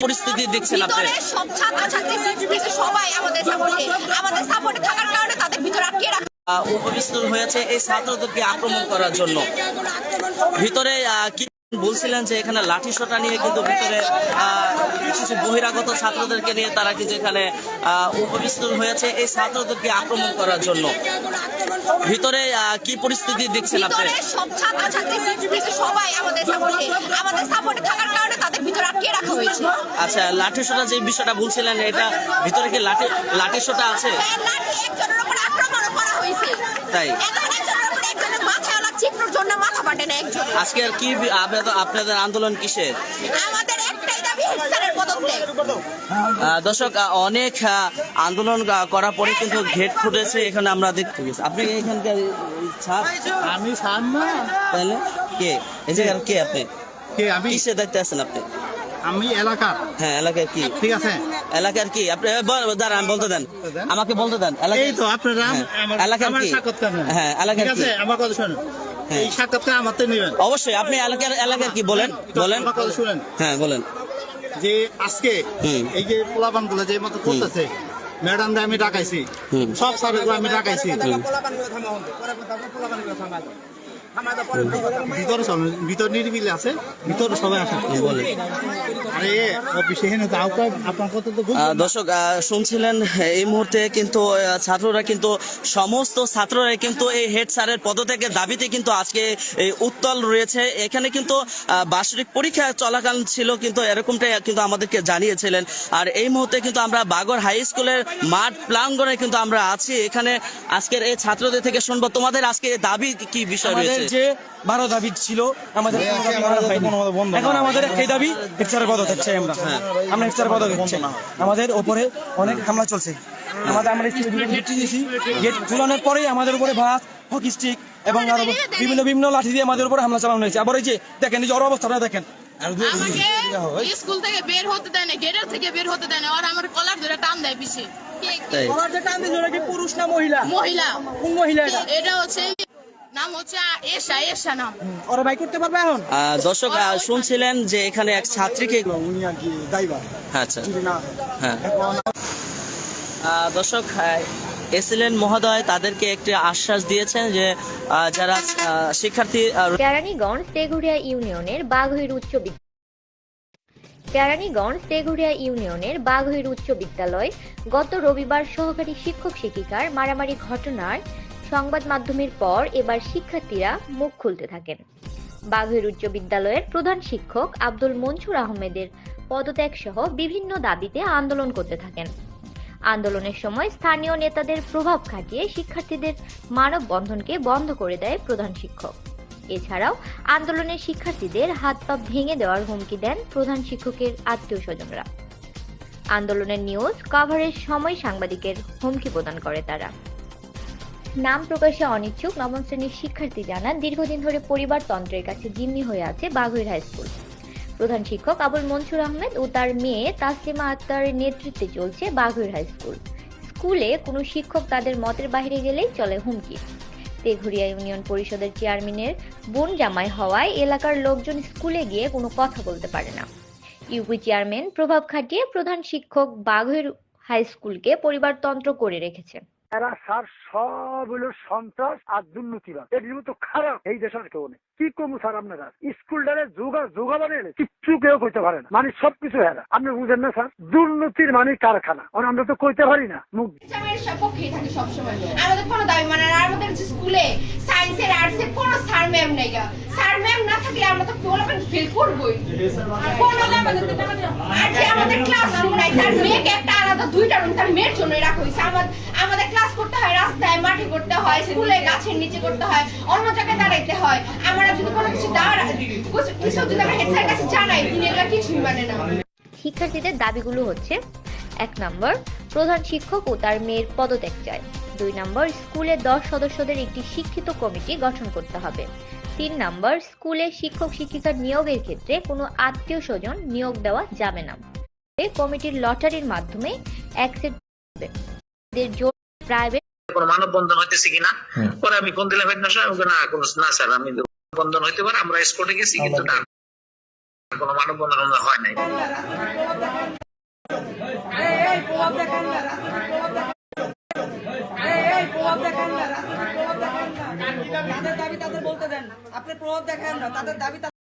পরিস্থিতি দেখছেন আপনি? সব ছাত্রছাত্রী সবাই আমাদের সাপোর্টে আমাদের সাপোর্টে থাকার কারণে তাদের ভিতরে আটকে রাখা হয়েছে এই ছাত্রদেরকে আক্রমণ করার জন্য। ভিতরে কি বলছিলেন যে এখানে লাঠি সোটা নিয়ে কিন্তু ভিতরে কিছু বহিরাগত ছাত্রদেরকে নিয়ে তারা কিন্তু এখানে আহ, হয়েছে এই ছাত্রদেরকে আক্রমণ করার জন্য। ভিতরে কি পরিস্থিতি দেখছেন আপনি? সব ছাত্রছাত্রী সবাই আমাদের সাপোর্টে আমাদের সাপোর্টে থাকার কারণে তাদের হয়েছে। আচ্ছা লাঠি সোটা যে বিষয়টা বলছিলেন এটা ভিতরে কি লাঠি লাঠি সোটা আছে? হয়েছে। তাই? আজকে আর কি আপনাদের- আপনাদের আন্দোলন কিসের? আমাদের দর্শক অনেক আন্দোলন করার পরে কিন্তু গেট ফুটেছে এখানে আমরা দেখতে গেছি আপনি এখানকার আমি তাহলে? কে? এই জায়গার কে আপনি? কে আমি? কিসের দায়িত্বে আছেন আপনি? আমি এলাকার। হ্যাঁ এলাকার কি? ঠিক আছে? এলাকার কি? আপনি দাঁড়ান বলতে দেন। আমাকে বলতে দেন এই তো আপনারা হ্যাঁ, আমার এলাকার কি? হ্যাঁ, এলাকার ঠিক আছে কি? আমার কথা শুনুন। হ্যাঁ। এই সাক্ষাৎকার আমার তো নেবেন। অবশ্যই আপনি এলাকার এলাকার কি বলেন? বলেন। আমার কথা শুনেন। হ্যাঁ বলেন। যে আজকে হুম। এই যে পোলাপানগুলো যে মতো করতেছে ম্যাডাম আমি ডাকাইছি। হুম। সব স্যারগুলো আমি ডাকাইছি। ভিতরে ভিতর নিরিবিলি আছে ভিতরে সবাই আসেন বলেন আরে অফিসে হেন আপনার কথা তো বুঝবেন আহ, না। দর্শক শুনছিলেন এই মুহূর্তে কিন্তু ছাত্ররা কিন্তু সমস্ত ছাত্ররা কিন্তু এই হেড স্যারের পদত্যাগের দাবিতে কিন্তু আজকে এই উত্তল রয়েছে। এখানে কিন্তু বার্ষিক পরীক্ষা চলাকালীন ছিল কিন্তু এরকমটাই কিন্তু আমাদেরকে জানিয়েছিলেন। আর এই মুহূর্তে কিন্তু আমরা বাগর হাই স্কুলের মাঠ প্রাঙ্গণে কিন্তু আমরা আছি। এখানে আজকের এই ছাত্রদের থেকে শুনব। তোমাদের আজকে দাবি কি বিষয় আমাদের যে বারো দাবি ছিল আমাদের হয়নি। এখন আমাদের একটাই দাবি হেফসারের পদ চাই আমরা। আমরা হেফসারের পদ চাই আমাদের ওপরে অনেক হামলা চলছে। আমাদের আমরা গেট দিয়েছি গেট ঝুলানোর পরেই আমাদের উপরে ভাস হকি স্টিক এবং আরও বিভিন্ন বিভিন্ন লাঠি দিয়ে আমাদের উপরে হামলা চালানো হয়েছে। আবার এই যে দেখেন এই যে অবস্থাটা দেখেন। আমাকে স্কুল থেকে বের হতে দেয় না গেটের থেকে বের হতে দেয় না। আর আমার কলার ধরে টান দেয় পিছে। তাই। পুরুষ না মহিলা? মহিলা। কোন মহিলা এটা? এটা হচ্ছে নাম হচ্ছে এশা এশা নাম। ওরা বাই করতে পারবে এখন? দর্শক শুনছিলেন যে এখানে এক ছাত্রীকে উনি আর কি ড্রাইভার আচ্ছা। হ্যাঁ। দর্শক এসিলেন মহোদয় তাদেরকে একটি আশ্বাস দিয়েছেন যে যারা শিক্ষার্থী কেরানীগঞ্জ তেঘুরিয়া ইউনিয়নের বাঘইর উচ্চ বিদ্যালয় কেরানীগঞ্জ তেঘুরিয়া ইউনিয়নের বাঘইর উচ্চ বিদ্যালয় গত রবিবার সহকারী শিক্ষক শিক্ষিকার মারামারি ঘটনার সংবাদ মাধ্যমের পর এবার শিক্ষার্থীরা মুখ খুলতে থাকেন। বাঘের উচ্চ বিদ্যালয়ের প্রধান শিক্ষক আব্দুল মনসুর আহমেদের পদত্যাগ সহ বিভিন্ন দাবিতে আন্দোলন করতে থাকেন। আন্দোলনের সময় স্থানীয় নেতাদের প্রভাব খাটিয়ে শিক্ষার্থীদের মানববন্ধনকে বন্ধ করে দেয় প্রধান শিক্ষক। এছাড়াও আন্দোলনের শিক্ষার্থীদের হাত পা ভেঙে দেওয়ার হুমকি দেন প্রধান শিক্ষকের আত্মীয় স্বজনরা আন্দোলনের নিউজ কভারের সময় সাংবাদিকের হুমকি প্রদান করে তারা। নাম প্রকাশে অনিচ্ছুক নবম শ্রেণির শিক্ষার্থী জানান, দীর্ঘদিন ধরে পরিবারতন্ত্রের কাছে জিম্মি হয়ে আছে বাঘৈর হাই স্কুল। প্রধান শিক্ষক আবুল মনসুর আহমেদ ও তার মেয়ে তাসলিমা আক্তার নেতৃত্বে চলছে বাঘৈর হাই স্কুল। স্কুলে কোনো শিক্ষক তাদের মতের বাইরে গেলেই চলে হুমকি। তেঘুরিয়া ইউনিয়ন পরিষদের চেয়ারম্যানের বোন জামাই হওয়ায় এলাকার লোকজন স্কুলে গিয়ে কোনো কথা বলতে পারে না। ইউপি চেয়ারম্যান প্রভাব খাটিয়ে প্রধান শিক্ষক বাঘের হাই স্কুলকে পরিবারতন্ত্র করে রেখেছে। এরা স্যার সব হলো সন্ত্রাস আর দুর্নীতিবাদ এর মতো খারাপ এই দেশের কেউ নেই। কি করব স্যার আপনারা? স্কুলটারে যোগা যোগা বানিয়ে কিচ্ছু কেউ কইতে পারে না। মানে সবকিছু হেরা। আপনি বুঝেন না স্যার? দুর্নীতির মানে কারখানা। আর আমরা তো কইতে পারি না। মুখ সপক্ষেই থাকে সবসময়। আমাদের কোনো দাবি মানে আর আমাদের স্কুলে সায়েন্সের, আর্টসের কোনো স্যার ম্যাম নেই স্যার ম্যাম না থাকলে আমরা তো ফেল ফেল করবই। কোনো আমাদের আর যে আমাদের ক্লাসরুম নাই, তার মেয়েকে একটা আলাদা দুইটা রুম মেয়ের জন্য আমাদের ক্লাস করতে হয়, রাস্তায় মাঠে করতে হয় স্কুলে গাছের নিচে করতে হয়, অন্য জায়গায় দাঁড়াইতে হয়। আমরা যদি কোনো কিছু দাঁড়া যদি আমরা কাছে জানাই, তিনি এগুলো কিছুই মানে না। শিক্ষার্থীদের দাবিগুলো হচ্ছে, এক নম্বর, প্রধান শিক্ষক ও তার মেয়ের পদত্যাগ চায় দুই নম্বর, স্কুলে দশ সদস্যদের একটি শিক্ষিত কমিটি গঠন করতে হবে। তিন নম্বর, স্কুলে শিক্ষক শিক্ষিকার নিয়োগের ক্ষেত্রে কোনো আত্মীয় স্বজন নিয়োগ দেওয়া যাবে না। কমিটির লটারির মাধ্যমে কোনো মানববন্ধন হ্যাঁ। হয়। আপনি প্রভাব দেখেন না তাদের দাবি